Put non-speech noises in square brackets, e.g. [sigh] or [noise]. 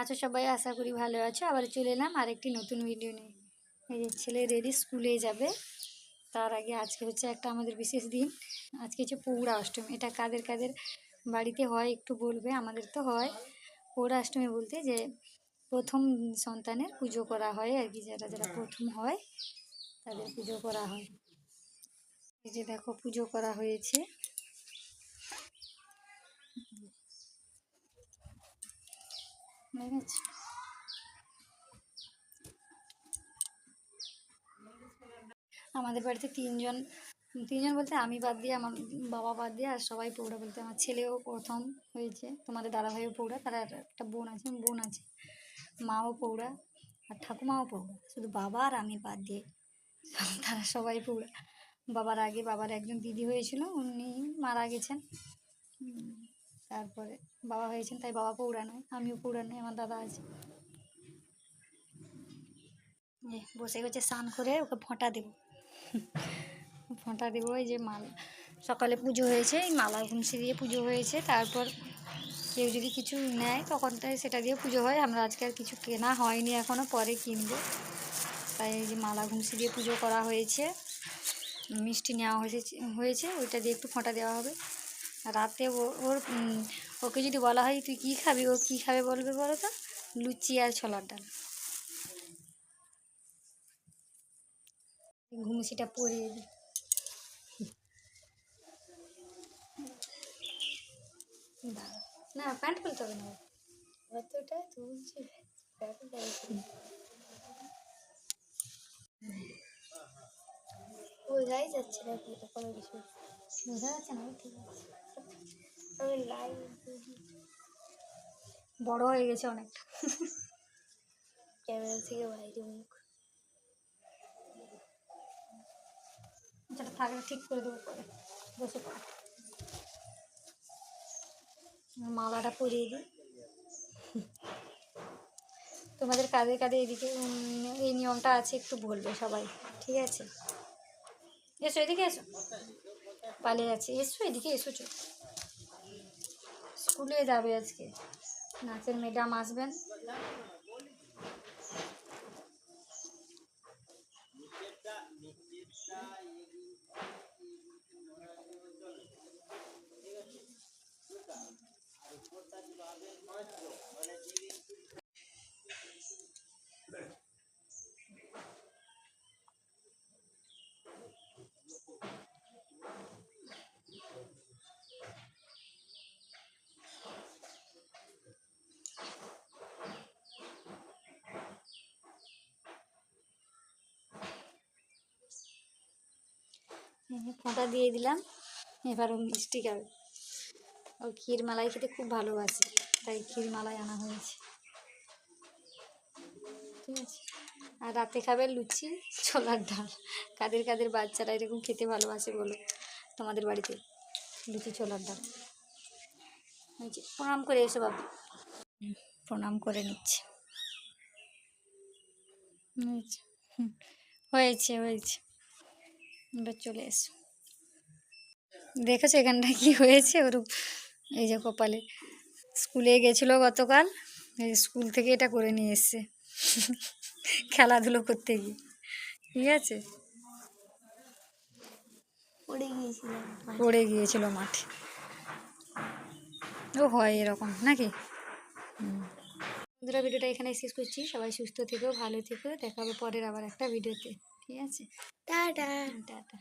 আছো সবাই আশা করি ভালো আছো। আবার চলে এলাম আরেকটি নতুন ভিডিও নিয়ে। এই যে ছেলে রেডি স্কুলে যাবে। তার আগে আজকে হচ্ছে একটা আমাদের বিশেষ দিন। আজকে হচ্ছে পৌরা অষ্টমী। এটা কাদের কাদের বাড়িতে হয় একটু বলবে? আমাদের তো হয়। পৌরা অষ্টমী বলতে যে প্রথম সন্তানের পুজো করা হয় আর কি, যারা যারা প্রথম হয় তাদের পুজো করা হয়। এই যে দেখো পুজো করা হয়েছে। আমাদের বাড়িতে তিনজন তিনজন বলতে আমি বাদ দিয়ে, আমার বাবা বাদ দিয়ে আর সবাই পৌড়া বলতে। আমার ছেলেও প্রথম হয়েছে, তোমাদের দাদাভাইও পৌড়া তার একটা বোন আছে বোন আছে। মাও পৌড়া আর ঠাকুমাও পৌড়া শুধু বাবা আর আমি বাদ দিয়ে [laughs] তারা সবাই পৌড়া বাবার আগে, বাবার একজন দিদি হয়েছিল, উনি মারা গেছেন। তারপরে বাবা হয়েছেন, তাই বাবা পৌড়া নয়, আমিও পৌড়া নয়, আমার দাদা আছে। বসে গেছে স্নান করে ওকে ফোঁটা দেবো। ফোঁটা দেবো ওই যে মাল, সকালে পুজো হয়েছে, এই মালা ঘুমসি দিয়ে পুজো হয়েছে, তারপর কেউ যদি কিছু নেয় তখন তাই সেটা দিয়ে পুজো হয়, আমরা আজকে আর কিছু কেনা হয়নি এখনও পরে কিনবো। তাই এই যে মালা ঘুমসি দিয়ে পুজো করা হয়েছে, মিষ্টি নেওয়া হয়েছে হয়েছে, ওইটা দিয়ে একটু ফোঁটা দেওয়া হবে। রাতে ওর ওকে যদি বলা হয় তুই কী খাবি, ও কী খাবে বলবে বলো তো? লুচি আর ছোলার ডাল। ঘুমসিটা পরিয়ে দিই। না, প্যান্ট খুলতে হবে না। এতটা তুলছি। বোঝাই যাচ্ছে না কোনো কিছু। বোঝা যাচ্ছে না ঠিক আছে। বড় হয়ে গেছে অনেকটা। ক্যামেরা থেকে বাইরে মুখ। যেটা থাকলে ঠিক করে দেবো পরে বসে পড়ে। মালাটা পরিয়ে দিই। তোমাদের কাদের কাদের এদিকে এই নিয়মটা আছে একটু বলবে সবাই ঠিক আছে? এসো এদিকে এসো। পালিয়ে যাচ্ছে। এসো এদিকে এসো চো স্কুলে যাবে আজকে। নাচের মেডাম আসবেন। ফোঁটা দিয়ে দিলাম। এবার মিষ্টি খাবে ও ক্ষীর মালাই খেতে খুব ভালোবাসে, তাই ক্ষীর মালাই আনা হয়েছে। ঠিক আছে? আর রাতে খাবে লুচি, ছোলার ডাল। কাদের কাদের বাচ্চারা এরকম খেতে ভালোবাসে বলো? তোমাদের বাড়িতে লুচি, ছোলার ডাল। প্রণাম করে এসো বাবু। প্রণাম করে নিচ্ছে। হয়েছে হয়েছে। এবার চলে এসো। দেখেছ এখানটা কি হয়েছে? ওর এই যে কপালে। স্কুলে গেছিল গতকাল। স্কুল থেকে এটা করে নিয়ে এসছে। খেলাধুলো করতে গিয়ে। ঠিক আছে? পড়ে গিয়েছিল মাঠে। ও হয় এরকম নাকি। বন্ধুরা ভিডিওটা এখানে শেষ করছি। সবাই সুস্থ থেকো ভালো থেকো। দেখা হবে পরের আবার একটা ভিডিওতে। ঠিক আছে? টাটা। টাটা।